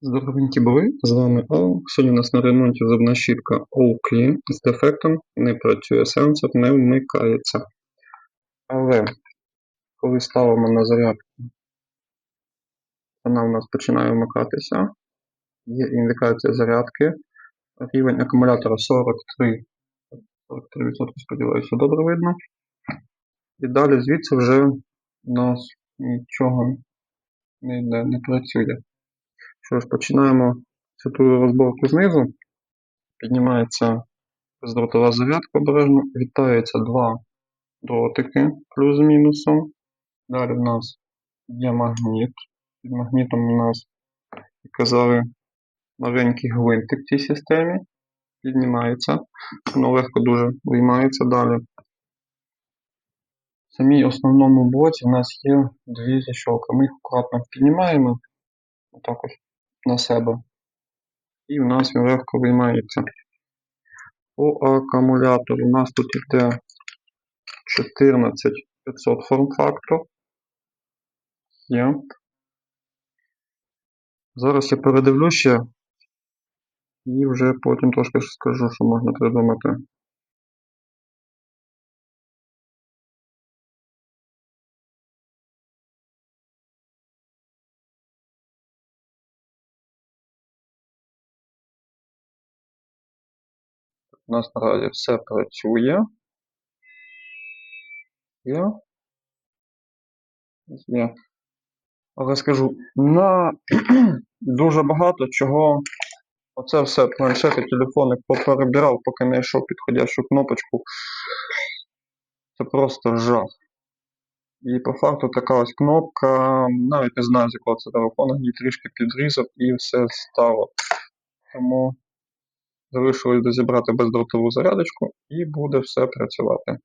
Здоровенькі були, з вами Ол. Сьогодні у нас на ремонті зубна щітка All з дефектом, не працює сенсор, не вмикається. Але коли ставимо на зарядку, вона у нас починає вмикатися. Є індикація зарядки. Рівень акумулятора 43. 43% сподіваюся, добре видно. І далі звідси вже у нас нічого не, не, не працює. Що ж, починаємо цю розборку знизу. Піднімається бездротова зарядка обережно. Вітаються два дротики плюс мінусом. Далі в нас є магніт. Під магнітом у нас, як казали, маленький гвинтик в цій системі. Піднімається. Воно легко дуже виймається далі. В самій основному блоці в нас є дві защолки. Ми їх акуратно піднімаємо. Отак ось на себе. І в нас він легко виймається. По акумулятору у нас тут йде 14500 форм-фактор. Є. Зараз я передивлю ще і вже потім трошки скажу, що можна придумати. У нас наразі все працює. Є. Є. Але скажу, на дуже багато чого. Оце все планшети, телефони поперебирав, поки не знайшов підходящу кнопочку. Це просто жах. І по факту така ось кнопка, навіть не знаю, з якого це телефону, її трішки підрізав і все стало. Тому залишилось дозібрати бездротову зарядочку і буде все працювати.